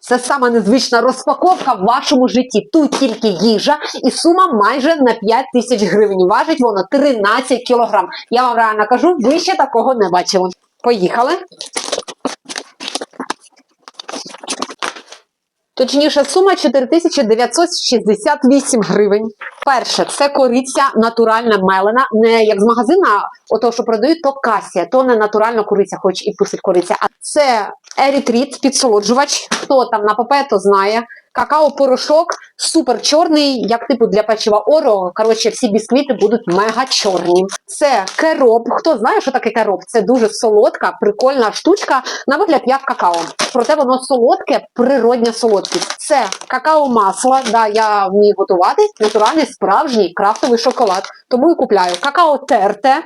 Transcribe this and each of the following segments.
Це сама незвична розпаковка в вашому житті. Тут тільки їжа, і сума майже на 5 тисяч гривень. Важить воно 13 кілограм. Я вам реально кажу, ви ще такого не бачили. Поїхали. Точніше, сума 4968 гривень. Перше, це кориця натуральна мелена, не як з магазина, ото що продають, то касія, то не натуральна кориця, хоч і пустить кориця. А це ерітріт, підсолоджувач. Хто там на папе, то знає. Какао-порошок, супер чорний, як типу для печива Оро. Коротше, всі бісквіти будуть мега чорні. Це кероп. Хто знає, що таке кероп? Це дуже солодка, прикольна штучка на вигляд як какао. Проте воно солодке, природня солодкість. Це какао-масло. Да, я вмію готувати. Натуральний справжній крафтовий шоколад. Тому і купляю. Какао терте,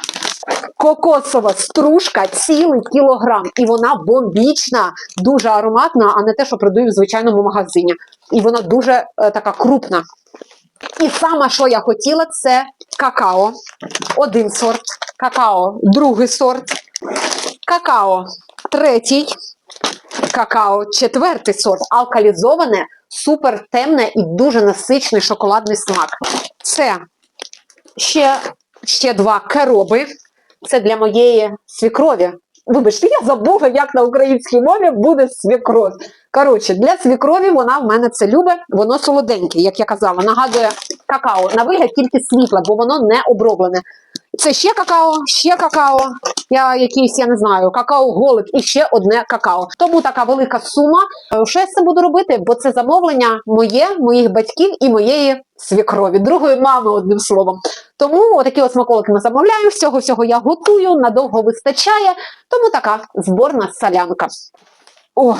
кокосова стружка, цілий кілограм. І вона бомбічна, дуже ароматна, а не те, що продають в звичайному магазині. І вона дуже е, така крупна. І саме, що я хотіла, це какао. Один сорт, какао, другий сорт, какао, третій, какао, четвертий сорт, алкалізоване, супер темне і дуже насичний шоколадний смак. Це ще, ще два кероби. Це для моєї свікрові. Вибачте, я забула, як на українській мові буде свікров. Коротше, для свікрові вона в мене це любить, воно солоденьке, як я казала. Нагадує какао. На вигляд тільки світле, бо воно не оброблене. Це ще какао, ще какао. Я якийсь, я не знаю, какао-голик і ще одне какао. Тому така велика сума. Е, Що я з буду робити? Бо це замовлення моє, моїх батьків і моєї свікрові, другої мами, одним словом. Тому отакі от смаколики ми замовляємо. Всього всього я готую, надовго вистачає. Тому така зборна солянка. Ой,